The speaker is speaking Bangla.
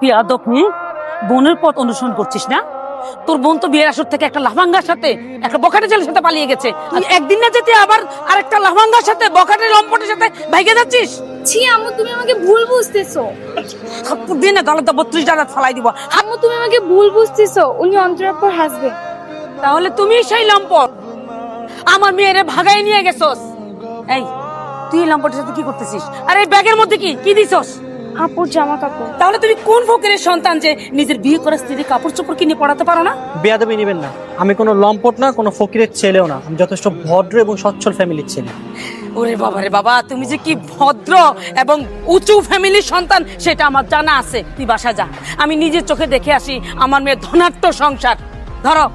পিয়াদক বোনের পথ অনুসরণ করছিস না? তোর বোন তো বিয়ের আসর থেকে একটা লাফাঙ্গার সাথে একটা বখাটে ছেলের সাথে পালিয়ে গেছে। একদিন না যেতে আবার আরেকটা লাফাঙ্গার সাথে বখাটে লম্পটের সাথে ভাইগে যাচ্ছিস? ছি আম্মু তুমি আমাকে ভুল বুঝতেছো। থাপ্পড় দিয়ে না বত্রিশ ডালাত ফালাই দিব। আম্মু তুমি আমাকে ভুল বুঝতেছো। উনি অন্তরাপ্পর হাসবেন তাহলে তুমি সেই লম্পট। আমার মেয়েরে ভাগাই নিয়ে গেছস। এই তুই এই লম্পটের সাথে কি করতেছিস? আর এই ব্যাগের মধ্যে কি? কি দিছস? আপুর জামা কাপড় তাহলে তুমি কোন ফকিরের সন্তান যে নিজের বিয়ে করা স্ত্রী কাপড় চোপড় কিনে পড়াতে পারো না? বেয়াদবি নেবেন না। আমি কোনো লম্পট না কোনো ফকিরের ছেলেও না। আমি যথেষ্ট ভদ্র এবং সচ্ছল ফ্যামিলির ছেলে। ওরে বাবা রে বাবা তুমি যে কি ভদ্র এবং উঁচু ফ্যামিলির সন্তান সেটা আমার জানা আছে। তুই বাসা যা। আমি নিজের চোখে দেখে আসি আমার মেয়ের ধনাট্য সংসার। ধরো।